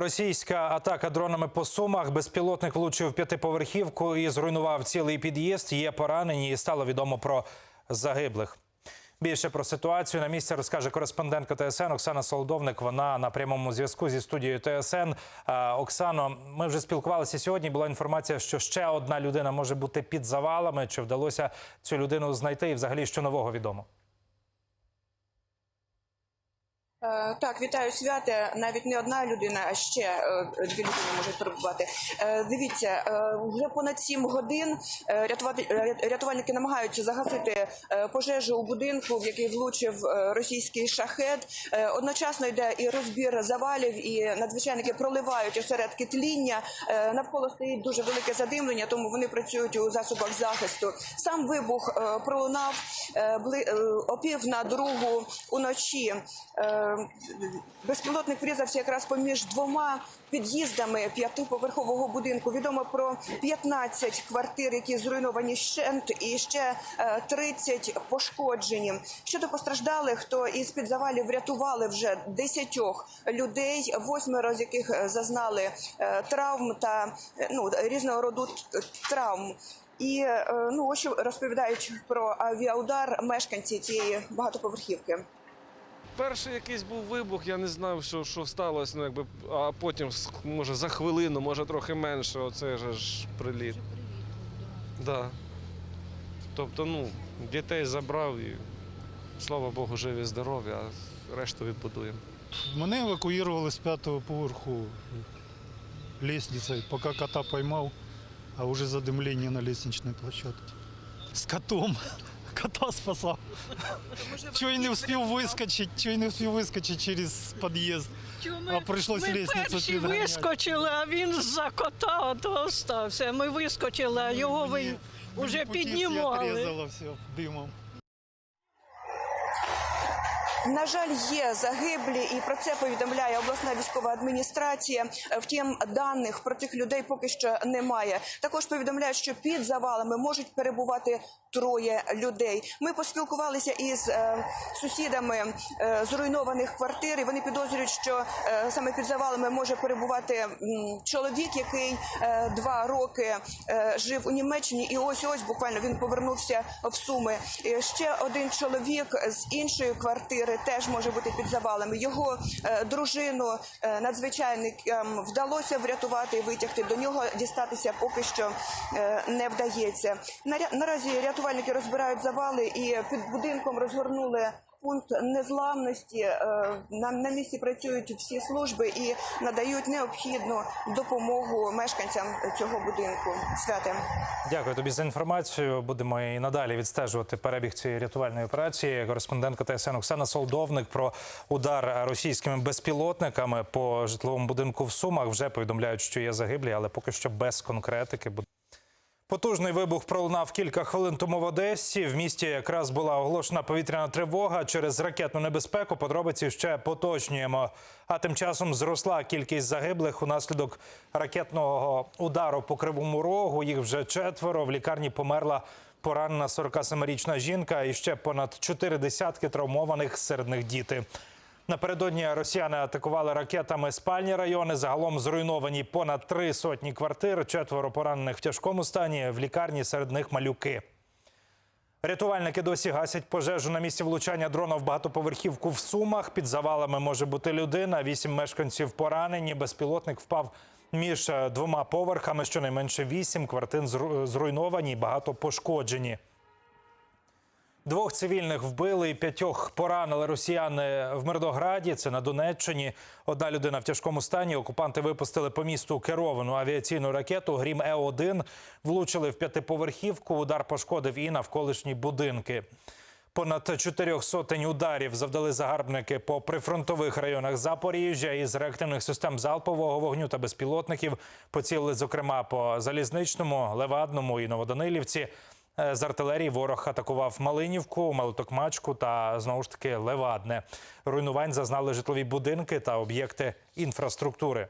Російська атака дронами по сумах. Безпілотник влучив п'ятиповерхівку і зруйнував цілий під'їзд. Є поранені і стало відомо про загиблих. Більше про ситуацію на місці розкаже кореспондентка ТСН Оксана Солодовник. Вона на прямому зв'язку зі студією ТСН. Оксано, ми вже спілкувалися сьогодні. Була інформація, що ще одна людина може бути під завалами. Чи вдалося цю людину знайти? І взагалі що нового відомо? Е, Так, вітаю святе. Навіть не одна людина, а ще е, дві людини можуть перебувати. Е, Дивіться, вже понад сім годин рятувальники намагаються загасити пожежу у будинку, в який влучив російський шахет. Одночасно йде і розбір завалів, і надзвичайники проливають осередки тління. Навколо стоїть дуже велике задимлення, тому вони працюють у засобах захисту. Сам вибух пролунав е, бли- е, о пів на другу уночі. Е, Безпілотник врізався якраз поміж двома під'їздами п'ятиповерхового будинку. Відомо про 15 квартир, які зруйновані щент, і ще е, 30 пошкоджені. Щодо постраждалих, то із під завалів врятували вже 10 людей, восьмеро з яких е, зазнали е, травм та е, ну різного роду травм. І е, ну ось розповідають про авіаудар мешканці цієї багатоповерхівки. Перший якийсь був вибух, я не знав, що, що сталося, ну, якби, а потім, може, за хвилину, може трохи менше, оце же ж приліт. Да. Тобто, ну, дітей забрав і, слава Богу, живі, здорові, а решту відбудуємо. Мене евакуювали з п'ятого поверху лестницей, поки кота поймав, а вже задимлення на лестничній площадці. З котом. Кота спасав. Чого й не встиг вискочити, чого й не встиг вискочити через під'їзд. А прийшлось ми лестницю перші підганяти. вискочили, а він за кота ото остався. Ми вискочили, а його ви вже піднімали. отрізало все димом. На жаль, є загиблі, і про це повідомляє обласна військова адміністрація. Втім, даних про цих людей поки що немає. Також повідомляють, що під завалами можуть перебувати троє людей. Ми поспілкувалися із е, сусідами е, зруйнованих квартир. і Вони підозрюють, що е, саме під завалами може перебувати чоловік, який два роки жив у Німеччині, і ось ось буквально він повернувся в Суми. Ще один чоловік з іншої квартири теж може бути під завалами. Його дружину е, надзвичайникам вдалося врятувати і витягти. До нього дістатися поки що не вдається. Наря- Наразі рятувальники розбирають завали і під будинком розгорнули. Пункт незламності Е, на, на місці працюють всі служби і надають необхідну допомогу мешканцям цього будинку. Святе. Дякую тобі за інформацію. Будемо і надалі відстежувати перебіг цієї рятувальної операції. Кореспондентка ТСН Оксана Солдовник про удар російськими безпілотниками по житловому будинку в Сумах вже повідомляють, що є загиблі, але поки що без конкретики. Потужний вибух пролунав кілька хвилин тому в Одесі. В місті якраз була оголошена повітряна тривога через ракетну небезпеку. Подробиці ще поточнюємо. А тим часом зросла кількість загиблих унаслідок ракетного удару по кривому рогу. Їх вже четверо. В лікарні померла поранена 47-річна жінка і ще понад чотири десятки травмованих серед них діти. Напередодні росіяни атакували ракетами спальні райони. Загалом зруйновані понад три сотні квартир. Четверо поранених в тяжкому стані. В лікарні серед них малюки. Рятувальники досі гасять пожежу на місці влучання дрона в багатоповерхівку в Сумах. Під завалами може бути людина. Вісім мешканців поранені. Безпілотник впав між е, двома поверхами. Щонайменше вісім квартир зру- зруйновані, багато пошкоджені. Двох цивільних вбили і п'ятьох поранили росіяни в Мирнограді. Це на Донеччині. Одна людина в тяжкому стані. Окупанти випустили по місту керовану авіаційну ракету. Грім Е 1 влучили в п'ятиповерхівку. Удар пошкодив і навколишні будинки. Понад чотирьох сотень ударів завдали загарбники по прифронтових районах Запоріжжя із реактивних систем залпового вогню та безпілотників. Поцілили, зокрема, по залізничному, левадному і новоданилівці. Е, З артилерії ворог атакував Малинівку, Малотокмачку та знову ж таки Левадне. Руйнувань зазнали житлові будинки та об'єкти інфраструктури.